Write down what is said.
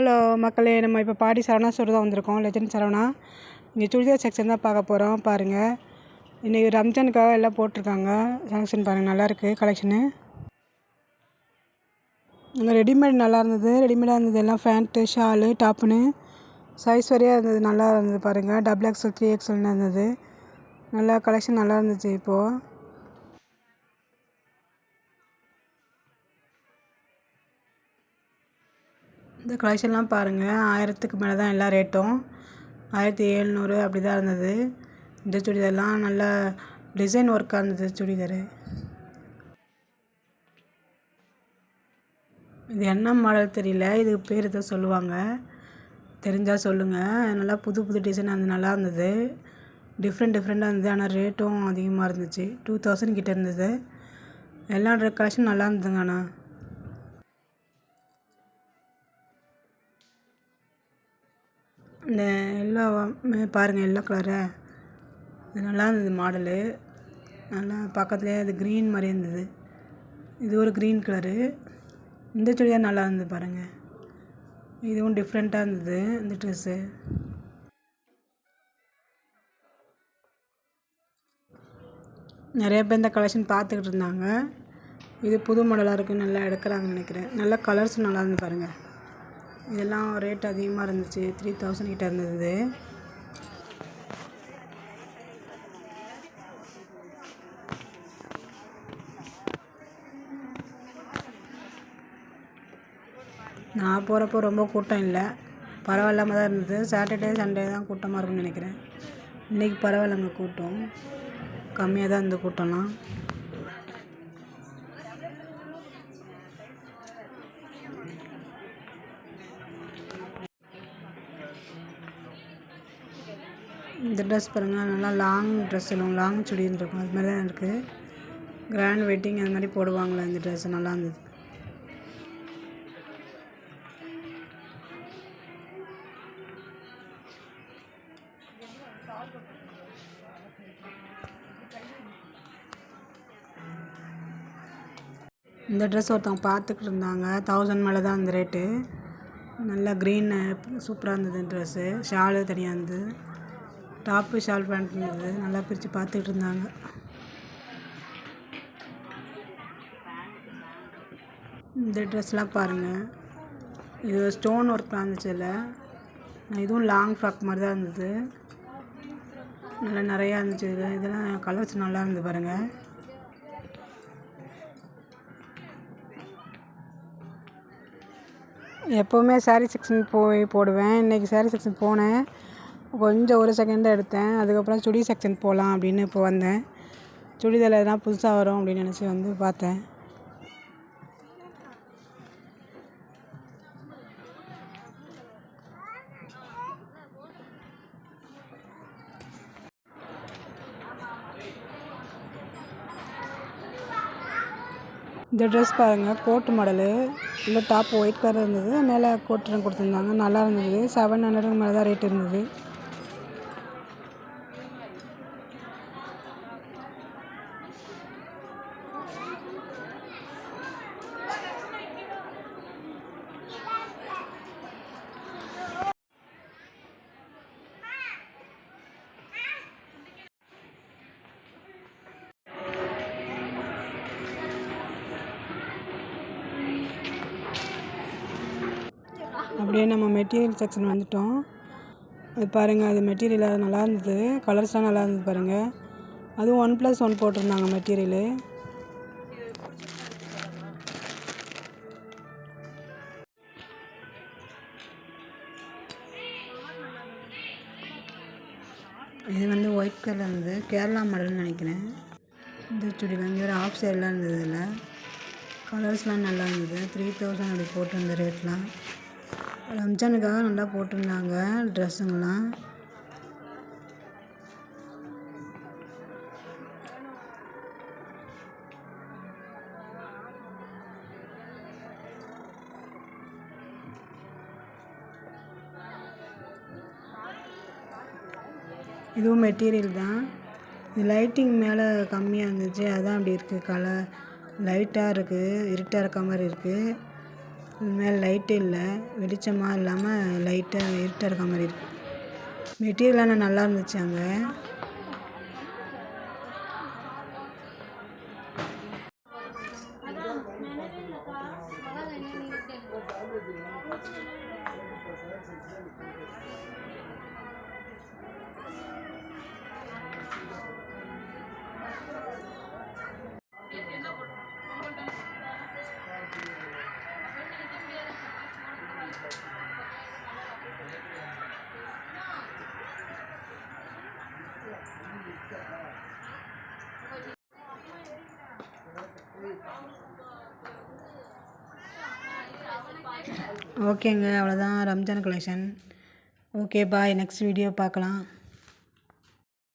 Hello மக்களே நம்ம இப்போ பாடி சரவணா ஸ்டோர் தான் வந்திருக்கோம். லெஜண்ட் சரவணா. இங்கே சுடிதார் செக்ஷன் தான் பார்க்க போகிறோம் பாருங்கள் இன்றைக்கி ரம்ஜானுக்காக எல்லாம் போட்டிருக்காங்க. செக்ஷன் பாருங்கள் நல்லாயிருக்கு கலெக்ஷனு இங்கே ரெடிமேட் நல்லா இருந்தது. ரெடிமேடாக இருந்தது எல்லாம் ஃபேண்ட்டு ஷாலு டாப்புன்னு சைஸ் வரையாக இருந்தது நல்லா இருந்தது பாருங்கள் டபுள் எக்ஸல் த்ரீ எக்ஸல்னு இருந்தது. நல்லா கலெக்ஷன் நல்லா இருந்துச்சு இப்போது கலெக்ஷன்லாம் பாருங்கள் ஆயிரத்துக்கு மேலே தான் எல்லா ரேட்டும் ஆயிரத்தி எழுநூறு அப்படி தான் இருந்தது. இந்த சுடிதார்லாம் நல்ல டிசைன் ஒர்க்காக இருந்தது சுடிதாரு. இது என்ன மாடல் தெரியல. இது பேர் ஏதோ சொல்லுவாங்க. தெரிஞ்சால் சொல்லுங்கள் நல்லா புது புது டிசைன் அது நல்லா இருந்தது. டிஃப்ரெண்ட் டிஃப்ரெண்ட்டாக இருந்தது. ஆனால் ரேட்டும் அதிகமாக இருந்துச்சு. டூ தௌசண்ட் கிட்டே இருந்தது. எல்லா கலெக்ஷன் நல்லா இருந்ததுங்க ஆனால் இந்த எல்லோ பாருங்கள் எல்லோ கலரு நல்லா இருந்தது மாடலு நல்லா பக்கத்துலேயே அது க்ரீன் மாதிரி இருந்தது. இது ஒரு க்ரீன் கலரு இந்த சுடிதார் நல்லா இருந்தது பாருங்கள் இதுவும் டிஃப்ரெண்ட்டாக இருந்தது இந்த ட்ரெஸ்ஸு நிறைய பேர் இந்த கலெக்ஷன் பார்த்துக்கிட்டு இருந்தாங்க. இது புது மாடலாக இருக்குது நல்லா எடுக்கிறாங்கன்னு நினைக்கிறேன். நல்லா கலர்ஸும் நல்லா இருந்து பாருங்கள் இதெல்லாம் ரேட் அதிகமாக இருந்துச்சு. த்ரீ தௌசண்ட் கிட்ட இருந்தது. நான் போகிறப்போ ரொம்ப கூட்டம் இல்லை. பரவாயில்லாமல் தான் இருந்தது. சாட்டர்டே சண்டே தான் கூட்டமாக இருக்கும்னு நினைக்கிறேன். இன்றைக்கி பரவாயில்லைங்க கூட்டம். கம்மியாக தான் இருந்தது கூட்டம்லாம். இந்த ட்ரெஸ் பாருங்கள் நல்லா லாங் ட்ரெஸ் சொல்லுவோம் லாங் சுடின்னு இருக்கும் அது மாதிரி தான் இருக்குது கிராண்ட் வெட்டிங் அது மாதிரி போடுவாங்களே இந்த ட்ரெஸ் நல்லா இருந்தது. இந்த ட்ரெஸ் ஒருத்தவங்க பார்த்துக்கிட்டு இருந்தாங்க. தௌசண்ட் மேலே தான் அந்த ரேட்டு நல்லா க்ரீனு சூப்பராக இருந்தது ட்ரெஸ்ஸு ஷாலு தனியாக இருந்தது. டாப்பு ஷால் பேண்ட் நல்லா பிரித்து பார்த்துட்டு இருந்தாங்க. இந்த ட்ரெஸ்லாம் பாருங்கள் இது ஸ்டோன் ஒர்க்லாம் இருந்துச்சு இல்லை இதுவும் லாங் ஃப்ராக் மாதிரி தான் இருந்தது. நல்லா நிறையா இருந்துச்சு. இது இதெல்லாம் கலர்ஸ் நல்லா இருந்தது பாருங்கள் எப்போவுமே சாரீ செக்ஷன் போய் போடுவேன். இன்றைக்கி சாரீ செக்ஷன் போனேன். கொஞ்சம் ஒரு செகண்ட் தான் எடுத்தேன். அதுக்கப்புறம் சுடி செக்ஷன் போகலாம் அப்படின்னு இப்போ வந்தேன். சுடிதாரில் எதனா புதுசாக வரும் அப்படின்னு நினச்சி வந்து பார்த்தேன். இந்த ட்ரெஸ் பாருங்கள் கோட்டு மாடலு இல்லை டாப் ஒயிட் கலர் இருந்தது. மேலே கோட்டு கொடுத்துருந்தாங்க. நல்லா இருந்தது. செவன் ஹண்ட்ரடுக்கு மேலே தான் ரேட் இருந்தது. அப்படியே நம்ம மெட்டீரியல் செக்ஷன் வந்துட்டோம். அது பாருங்கள் அது மெட்டீரியல் அது நல்லா இருந்தது. கலர்ஸ்லாம் நல்லா இருந்தது பாருங்கள் அதுவும் ஒன் ப்ளஸ் ஒன் போட்டிருந்தாங்க மெட்டீரியலு இது வந்து ஒயிட் கலர் இருந்தது. கேரளா மாடல்னு நினைக்கிறேன். இந்த சுடி வாங்கி ஒரு ஆஃப் சைடெலாம் இருந்தது இல்லை கலர்ஸ்லாம் நல்லா இருந்தது. த்ரீ தௌசண்ட் அப்படி போட்டிருந்த ரேட்லாம் ரம்ஜானுக்காக நல்லா போட்டிருந்தாங்க ட்ரெஸ்ஸுங்கெல்லாம். இதுவும் மெட்டீரியல் தான். இது லைட்டிங் மேலே கம்மியாக இருந்துச்சு. அதான் அப்படி இருக்குது கலர் லைட்டாக இருக்குது இருட்டாக இருக்க மாதிரி இருக்குது மேலே லைட்டு இல்லை. வெளிச்சமாக இல்லாமல் லைட்டாக இருட்டாக இருக்க மாதிரி இருக்குது மெட்டீரியல் ஆனால் நல்லா இருந்துச்சு அங்கே. ஓகேங்க அவ்வளோதான் Ramzan collection okay bye next video பார்க்கலாம்.